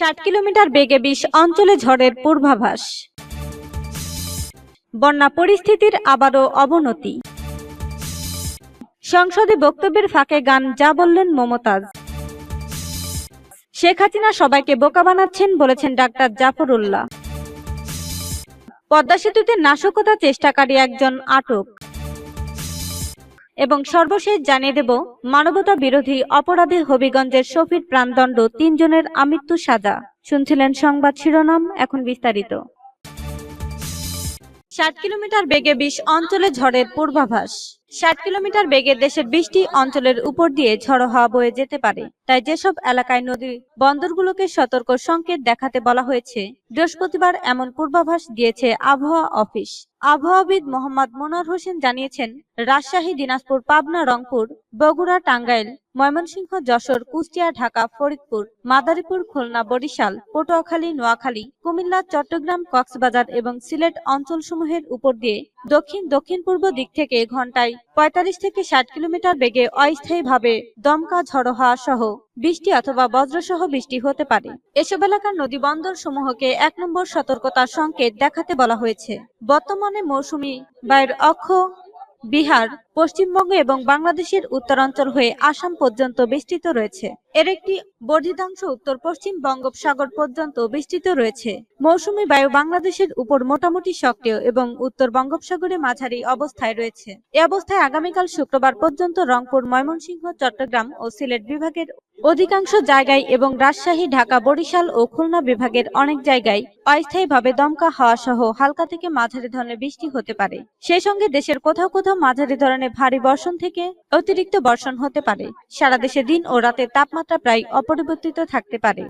ষাট কিলোমিটার বেগে বিশ অঞ্চলে ঝড়ের পূর্বাভাস। বন্যা পরিস্থিতির আবারও অবনতি। সংসদে বক্তব্যের ফাঁকে গান, যা বললেন মমতাজ। শেখ হাসিনা সবাইকে বোকা বানাচ্ছেন বলেছেন ডাক্তার জাফরুল্লাহ। পদ্মা সেতুতে নাশকতা চেষ্টাকারী একজন আটক। এবং সর্বশেষ জানিয়ে দেব, মানবতা বিরোধী অপরাধে হবিগঞ্জের শফির প্রাণদণ্ড তিনজনের আমৃত্যু সাজা। শুনছিলেন সংবাদ শিরোনাম, এখন বিস্তারিত। ষাট কিলোমিটার বেগে বিশ অঞ্চলে ঝড়ের পূর্বাভাস। ষাট কিলোমিটার বেগে দেশের বৃষ্টি অঞ্চলের উপর দিয়ে ঝড়ো হাওয়া বয়ে যেতে পারে। তাই যেসব এলাকায় নদী বন্দরগুলোকে সতর্ক সংকেত দেখাতে বলা হয়েছে, বৃহস্পতিবার এমন পূর্বাভাস দিয়েছে আবহাওয়া অফিস। আবহাওয়াবিদ মোহাম্মদ মনোয়ার হোসেন জানিয়েছেন, রাজশাহী, দিনাজপুর, পাবনা, রংপুর, বগুড়া, টাঙ্গাইল, ময়মনসিংহ, যশোর, কুষ্টিয়া, ঢাকা, ফরিদপুর, মাদারীপুর, খুলনা, বরিশাল, পটুয়াখালী, নোয়াখালী, কুমিল্লা, চট্টগ্রাম, কক্সবাজার এবং সিলেট অঞ্চলসমূহের উপর দিয়ে দক্ষিণ দক্ষিণ পূর্ব দিক থেকে ঘন্টায় পঁয়তাল্লিশ থেকে ষাট কিলোমিটার বেগে অস্থায়ীভাবে দমকা ঝড়ো হওয়া সহ বৃষ্টি অথবা বজ্রসহ বৃষ্টি হতে পারে। এসব এলাকার নদী বন্দর সমূহকে এক নম্বর সতর্কতার সংকেত দেখাতে বলা হয়েছে। বর্তমানে মৌসুমি বায়ুর অক্ষ বিহার পশ্চিমবঙ্গ এবং বাংলাদেশের উত্তরাঞ্চল হয়ে আসাম পর্যন্ত বিস্তৃত রয়েছে। এর একটি বর্ধিতাংশ উত্তর পশ্চিম বঙ্গোপসাগর পর্যন্ত বিস্তৃত রয়েছে। মৌসুমী বায়ু বাংলাদেশের উপর মোটামুটি সক্রিয় এবং উত্তর বঙ্গোপসাগরে মাঝারি অবস্থায় রয়েছে। এ অবস্থায় আগামীকাল শুক্রবার পর্যন্ত রংপুর, ময়মনসিংহ, চট্টগ্রাম ও সিলেট বিভাগের অধিকাংশ জায়গায় এবং রাজশাহী, ঢাকা, বরিশাল ও খুলনা বিভাগের অনেক জায়গায় অস্থায়ীভাবে দমকা হাওয়া সহ হালকা থেকে মাঝারি ধরনের বৃষ্টি হতে পারে। সেই সঙ্গে দেশের কোথাও কোথাও মাঝারি ধরনের ভারী বর্ষণ থেকে অতিরিক্ত বর্ষণ হতে পারে। সারা দেশে দিন ও রাতের তাপমাত্রা প্রায় অপরিবর্তিত থাকতে পারে।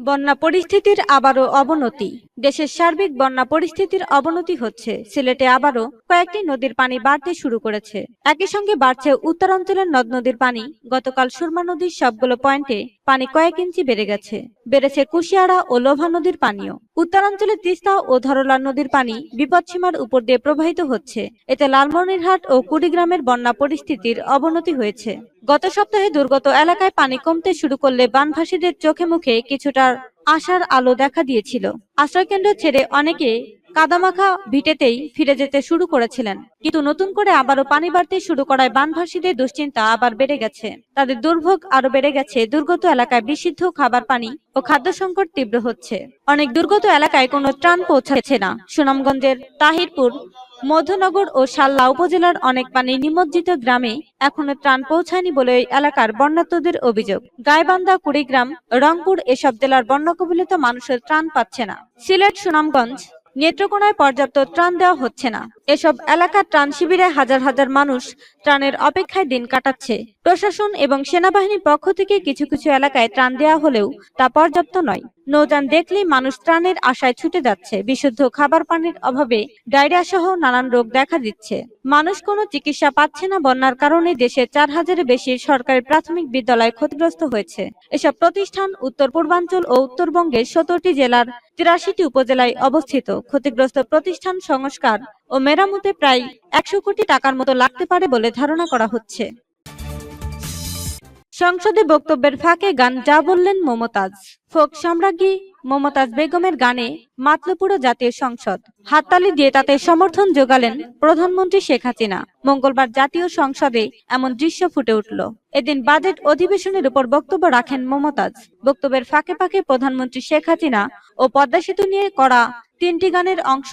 বন্যা পরিস্থিতির আবারও অবনতি। দেশের সার্বিক বন্যা পরিস্থিতির অবনতি হচ্ছে। সিলেটে আবারও কয়েকটি নদীর পানি বাড়তে শুরু করেছে। একই সঙ্গে বাড়ছে উত্তরাঞ্চলের নদ নদীর পানি। গতকাল সুরমা নদীর সবগুলো পয়েন্টে পানি কয়েক ইঞ্চি বেড়ে গেছে। বেড়েছে কুশিয়ারা ও লোভা নদীর পানিও। উত্তরাঞ্চলে তিস্তা ও ধরলা নদীর পানি বিপদসীমার উপর দিয়ে প্রবাহিত হচ্ছে। এতে লালমনিরহাট ও কুড়িগ্রামের বন্যা পরিস্থিতির অবনতি হয়েছে। গত সপ্তাহে দুর্গত এলাকায় পানি কমতে শুরু করলে বানভাসীদের চোখে মুখে কিছুটা আশার আলো দেখা দিয়েছিল। আশ্রয়কেন্দ্র ছেড়ে অনেকে কাদামাখা ভিটেতেই ফিরে যেতে শুরু করেছিলেন। কিন্তু নতুন করে আবারও পানি বাড়তে শুরু করায় বানভাসীদের দুশ্চিন্তা আবার বেড়ে গেছে। তাদের দুর্ভোগ আরও বেড়ে গেছে। দুর্গত এলাকায় বিশুদ্ধ খাবার পানি ও খাদ্য সংকট তীব্র হচ্ছে। অনেক দুর্গত এলাকায় কোনো ত্রাণ পৌঁছাচ্ছে না। সুনামগঞ্জের তাহিরপুর, মধ্যনগর ও সাল্লা উপজেলার অনেক পানি নিমজ্জিত গ্রামে এখনও ত্রাণ পৌঁছায়নি বলে এলাকার বন্যাত্মদের অভিযোগ। গাইবান্ধা, কুড়িগ্রাম, রংপুর এসব জেলার বন্যা কবলিত মানুষের ত্রাণ পাচ্ছে না। সিলেট, সুনামগঞ্জ নেত্রকোনায় পর্যাপ্ত ত্রাণ দেওয়া হচ্ছে না। এসব এলাকার ত্রাণ শিবিরে হাজার হাজার মানুষ ত্রাণের অপেক্ষায় দিন কাটাচ্ছে। প্রশাসন এবং সেনাবাহিনীর পক্ষ থেকে কিছু কিছু এলাকায় ত্রাণ দেওয়া হলেও তা পর্যাপ্ত নয়। নৌযান দেখলেই মানুষ ত্রাণের আশায় ছুটে যাচ্ছে। বিশুদ্ধ খাবার পানির অভাবে ডায়রিয়া সহ নানান রোগ দেখা দিচ্ছে। মানুষ কোনো চিকিৎসা পাচ্ছে না বন্যার কারণে দেশে চার হাজারের বেশি সরকারি প্রাথমিক বিদ্যালয় ক্ষতিগ্রস্ত হয়েছে। এসব প্রতিষ্ঠান উত্তর পূর্বাঞ্চল ও উত্তরবঙ্গের সতেরোটি জেলার তিরাশিটি উপজেলায় অবস্থিত। ক্ষতিগ্রস্ত প্রতিষ্ঠান সংস্কার ও মেরামতে প্রায় একশো কোটি টাকার মতো লাগতে পারে বলে ধারণা করা হচ্ছে। সংসদে বক্তব্যের ফাঁকে গান যা বললেন মমতাজ। ফোক সম্রাজ্ঞী মমতাজ বেগমের গানে মাতল পুরো জাতীয় সংসদ। হাততালি দিয়ে তাতে সমর্থন যোগালেন প্রধানমন্ত্রী শেখ হাসিনা। মঙ্গলবার জাতীয় সংসদে এমন দৃশ্য ফুটে উঠল। এদিন বাজেট অধিবেশনের উপর বক্তব্য রাখেন মমতাজ। বক্তব্যের ফাঁকে ফাঁকে প্রধানমন্ত্রী শেখ হাসিনা ও পদ্মা সেতু নিয়ে করা তিনটি গানের অংশ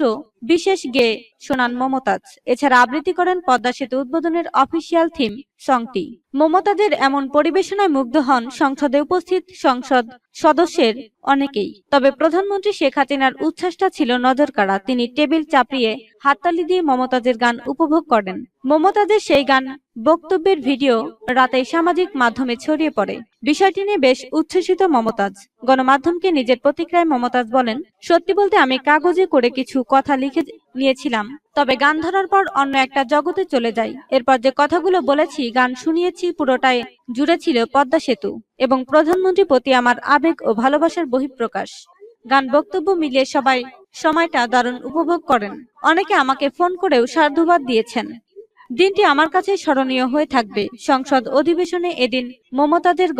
বিশেষ গেয়ে শোনান মমতাজ। এছাড়া আবৃত্তি করেন পদ্মা সেতু উদ্বোধনের অফিসিয়াল থিম সংটি। মমতাজের এমন পরিবেশনায় মুগ্ধ হন সংসদে উপস্থিত সংসদ সদস্যের অনেকেই। তবে প্রধানমন্ত্রী শেখ হাসিনার উচ্ছ্বাসটা ছিল নজর কাড়া তিনি টেবিল চাপড়িয়ে হাততালি দিয়ে মমতাজের গান উপভোগ করেন। মমতাজের সেই গান, বক্তব্যের ভিডিও রাতে সামাজিক মাধ্যমে ছড়িয়ে পড়ে। বিষয়টি নিয়ে বেশ উচ্ছ্বসিত মমতাজ। গণমাধ্যমকে নিজের প্রতিক্রিয়ায় মমতাজ বলেন, সত্যি বলতে আমি কাগজে করে কিছু কথা লিখে নিয়েছিলাম, তবে গান ধরার পর অন্য একটা জগতে চলে যাই। এরপর যে কথাগুলো বলেছি, গান শুনিয়েছি পুরোটাই জুড়ে ছিল পদ্মা সেতু এবং প্রধানমন্ত্রীর প্রতি আমার আবেগ ও ভালোবাসার বহিঃপ্রকাশ। গান বক্তব্য মিলিয়ে সবাই সময়টা দারুণ উপভোগ করেন। অনেকে আমাকে ফোন করেও সাধুবাদ দিয়েছেন। দিনটি আমার কাছে স্মরণীয় হয়ে থাকবে। সংসদ অধিবেশনে এদিন মমতাদের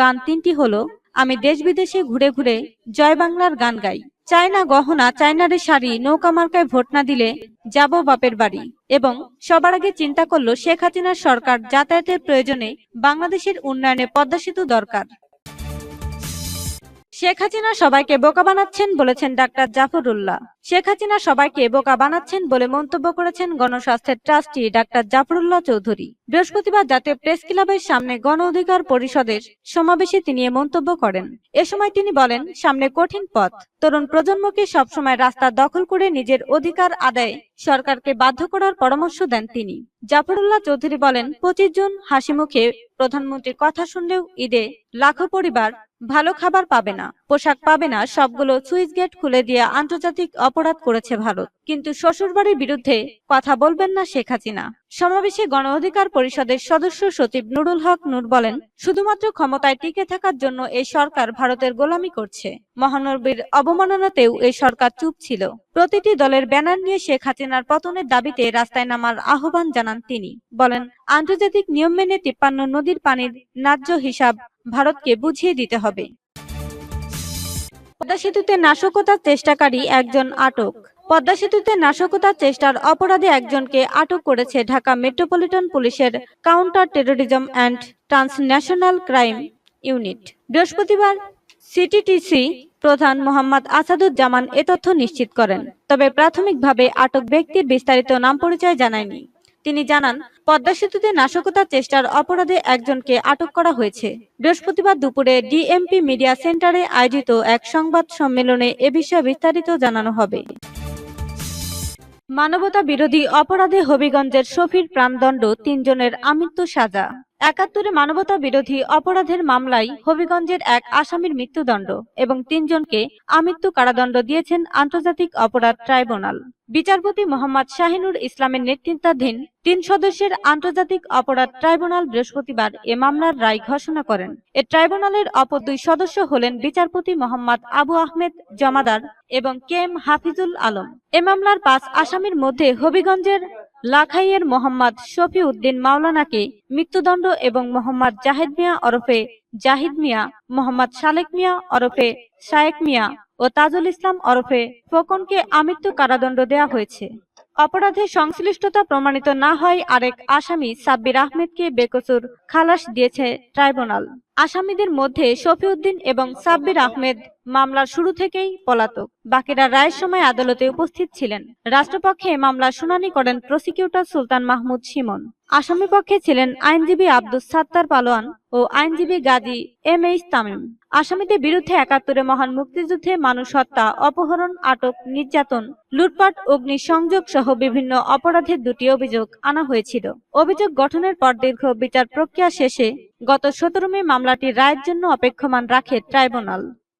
গান তিনটি হলো, আমি দেশ বিদেশে ঘুরে ঘুরে জয় বাংলার গান গাই। চায়না গহনা, চায়নারে শাড়ি, নৌকা মার্কায় ভোট না দিলে যাব বাপের বাড়ি। এবং সবার আগে চিন্তা করল শেখ হাসিনার সরকার যাতায়াতের প্রয়োজনে বাংলাদেশের উন্নয়নে পদ্মা সেতু দরকার। শেখ হাসিনা সবাইকে বোকা বানাচ্ছেন বলেছেন ডাক্তার জাফরুল্লাহ। শেখ হাসিনা সবাইকে বোকা বানাচ্ছেন বলে মন্তব্য করেছেন গণস্বাস্থ্যের ট্রাস্টি ডাক্তার জাফরুল্লাহ চৌধুরী। বৃহস্পতিবার জাতীয় প্রেস ক্লাবের সামনে গণ অধিকার পরিষদের সমাবেশে তিনি এ মন্তব্য করেন। এ সময় তিনি বলেন, সামনে কঠিন পথ। তরুণ প্রজন্মকে সবসময় রাস্তা দখল করে নিজের অধিকার আদায়ে সরকারকে বাধ্য করার পরামর্শ দেন তিনি। জাফরুল্লাহ চৌধুরী বলেন, পঁচিশ জুন হাসি মুখে প্রধানমন্ত্রীর কথা শুনলেও ঈদে লাখো পরিবার ভালো খাবার পাবে না, পোশাক পাবে না, সবগুলো সুইচ গেট খুলে দিয়ে আন্তর্জাতিক অপরাধ করেছে ভারত। কিন্তু শ্বশুরবাড়ির বিরুদ্ধে কথা বলবেন না শেখ হাসিনা। সমাবেশে গণ অধিকার পরিষদের সদস্য সচিব নুরুল হক নূর বলেন, শুধুমাত্র ক্ষমতায় টিকে থাকার জন্য এই সরকার ভারতের গোলামি করছে। মহানবীর অবমাননাতেও এই সরকার চুপ ছিল। প্রতিটি দলের ব্যানার নিয়ে শেখ হাসিনার পতনের দাবিতে রাস্তায় নামার আহ্বান জানান তিনি। বলেন, আন্তর্জাতিক নিয়ম মেনে তিপ্পান্ন নদীর পানির ন্যায্য হিসাব ভারতকে বুঝিয়ে দিতে হবে। পদ্মা সেতুতে নাশকতার চেষ্টাকারী একজন আটক। পদ্মা সেতুতে নাশকতার চেষ্টার অপরাধে একজনকে আটক করেছে ঢাকা মেট্রোপলিটন পুলিশের counter terrorism and transnational crime unit. বৃহস্পতিবার সিটিটিসি প্রধান মোহাম্মদ আসাদুজ্জামান এ তথ্য নিশ্চিত করেন, তবে প্রাথমিকভাবে আটক ব্যক্তির বিস্তারিত নাম পরিচয় জানায়নি। তিনি জানান, পদ্মা সেতুতে নাশকতার চেষ্টার অপরাধে একজনকে আটক করা হয়েছে। বৃহস্পতিবার দুপুরে ডিএমপি মিডিয়া সেন্টারে আয়োজিত এক সংবাদ সম্মেলনে এ বিষয়ে বিস্তারিত জানানো হবে। মানবতা বিরোধী অপরাধে হবিগঞ্জের শফির প্রাণদণ্ড, তিনজনের আমৃত্যু সাজা। একাত্তরে মানবতা বিরোধী অপরাধের মামলায় হবিগঞ্জের এক আসামির মৃত্যুদণ্ড এবং তিনজনকে আমৃত্যু কারাদণ্ড দিয়েছেন আন্তর্জাতিক অপরাধ ট্রাইব্যুনাল। বিচারপতি মোহাম্মদ শাহিনুর ইসলামের নেতৃত্বাধীন তিন সদস্যের আন্তর্জাতিক অপরাধ ট্রাইব্যুনাল বৃহস্পতিবার এ মামলার রায় ঘোষণা করেন। এ ট্রাইব্যুনালের অপর দুই সদস্য হলেন বিচারপতি মোহাম্মদ আবু আহমেদ জমাদার এবং কে এম হাফিজুল আলম। এ মামলার পাঁচ আসামির মধ্যে হবিগঞ্জের লাখাইয়ের মোহাম্মদ শফি উদ্দিন মাওলানাকে মৃত্যুদণ্ড এবং মোহাম্মদ জাহেদ মিয়া ওরফে জাহিদ মিয়া, মোহাম্মদ সালেক মিয়া ওরফে শায়েক মিয়া ও তাজুল ইসলাম ওরফে ফোকনকে আমৃত্যু কারাদণ্ড দেয়া হয়েছে। অপরাধে সংশ্লিষ্টতা প্রমাণিত না হয় আরেক আসামি সাব্বির আহমেদকে বেকসুর খালাস দিয়েছে ট্রাইব্যুনাল। আসামিদের মধ্যে শফিউদ্দিন এবং সাব্বির আহমেদ মামলার শুরু থেকেই পলাতক। বাকিরা রায়ের সময় আদালতে উপস্থিত ছিলেন। রাষ্ট্রপক্ষে মামলার শুনানি করেন প্রসিকিউটর সুলতান মাহমুদ সিমন আসামি পক্ষে ছিলেন আইনজীবী আব্দুস সাত্তার পালোয়ান ও আইনজীবী গাজী এম এইচ তামিম। আসামিদের বিরুদ্ধে একাত্তরে মহান মুক্তিযুদ্ধে মানুষ হত্যা অপহরণ, আটক, নির্যাতন, লুটপাট অগ্নি সংযোগ সহ বিভিন্ন অপরাধের দুটি অভিযোগ আনা হয়েছিল। অভিযোগ গঠনের পর দীর্ঘ বিচার প্রক্রিয়া শেষে গত সতেরো মে মামলাটি রায়ের জন্য অপেক্ষমান রাখে ট্রাইব্যুনাল।